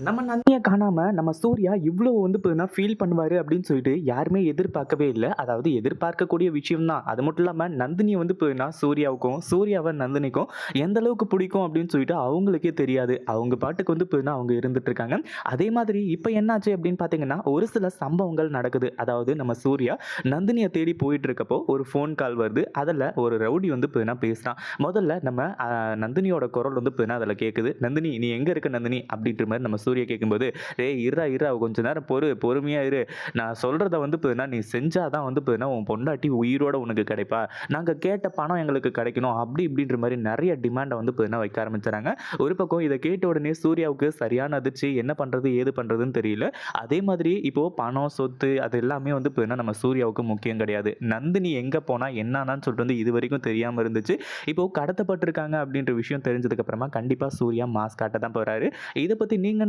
நம்ம நந்தியை காணாம நம்ம சூர்யா இவ்வளோ வந்து பார்த்தீங்கன்னா ஃபீல் பண்ணுவார் அப்படின்னு சொல்லிட்டு யாருமே எதிர்பார்க்கவே இல்லை. அதாவது எதிர்பார்க்கக்கூடிய விஷயம் தான் அது மட்டும் இல்லாமல் நந்தினியை வந்து பார்த்தீங்கன்னா சூர்யாவுக்கும் சூர்யாவை நந்தினிக்கும் எந்த அளவுக்கு பிடிக்கும் அப்படின்னு சொல்லிட்டு அவங்களுக்கே தெரியாது. அவங்க பாட்டுக்கு வந்து பார்த்தீங்கன்னா அவங்க இருந்துட்டு இருக்காங்க. அதே மாதிரி இப்போ என்னாச்சு அப்படின்னு பார்த்தீங்கன்னா ஒரு சில சம்பவங்கள் நடக்குது. அதாவது நம்ம சூர்யா நந்தினியை தேடி போயிட்டு இருக்கப்போ ஒரு ஃபோன் கால் வருது. அதில் ஒரு ரவுடி வந்து பார்த்தீங்கன்னா பேசுகிறான் முதல்ல நம்ம நந்தினியோட குரல் வந்து பார்த்தீங்கன்னா அதில் கேட்குது நந்தினி நீ எங்கே இருக்க நந்தினி? அப்படின்ற மாதிரி நம்ம சூரிய கேட்கும்போது டேய் இருடா இருடா கொஞ்ச நேரம் பொறு பொறுமையாக இரு. நான் சொல்கிறத வந்து பார்த்தீங்கன்னா நீ செஞ்சால் தான் வந்து பார்த்தீங்கன்னா உன் பொண்டாட்டி உயிரோட உனக்கு கிடைப்பா. நாங்கள் கேட்ட பணம் எங்களுக்கு கிடைக்கணும். அப்படி இப்படின்ற மாதிரி நிறைய டிமாண்டை வந்து பார்த்தீங்கன்னா வைக்க ஆரம்பிச்சுறாங்க. ஒரு பக்கம் இதை கேட்ட உடனே சூர்யாவுக்கு சரியான அதிர்ச்சி என்ன பண்ணுறது ஏது பண்ணுறதுன்னு தெரியல. அதே மாதிரி இப்போது பணம் சொத்து அது எல்லாமே வந்து பார்த்தீங்கன்னா நம்ம சூர்யாவுக்கு முக்கியம் கிடையாது. நந்தினி எங்கே போனால் என்னன்னு சொல்லிட்டு வந்து இது வரைக்கும் தெரியாமல் இருந்துச்சு. இப்போது கடத்தப்பட்டிருக்காங்க அப்படின்ற விஷயம் தெரிஞ்சதுக்கப்புறமா கண்டிப்பாக சூர்யா மாஸ்க் காட்ட தான் போகிறாரு இதை பற்றி நீங்கள்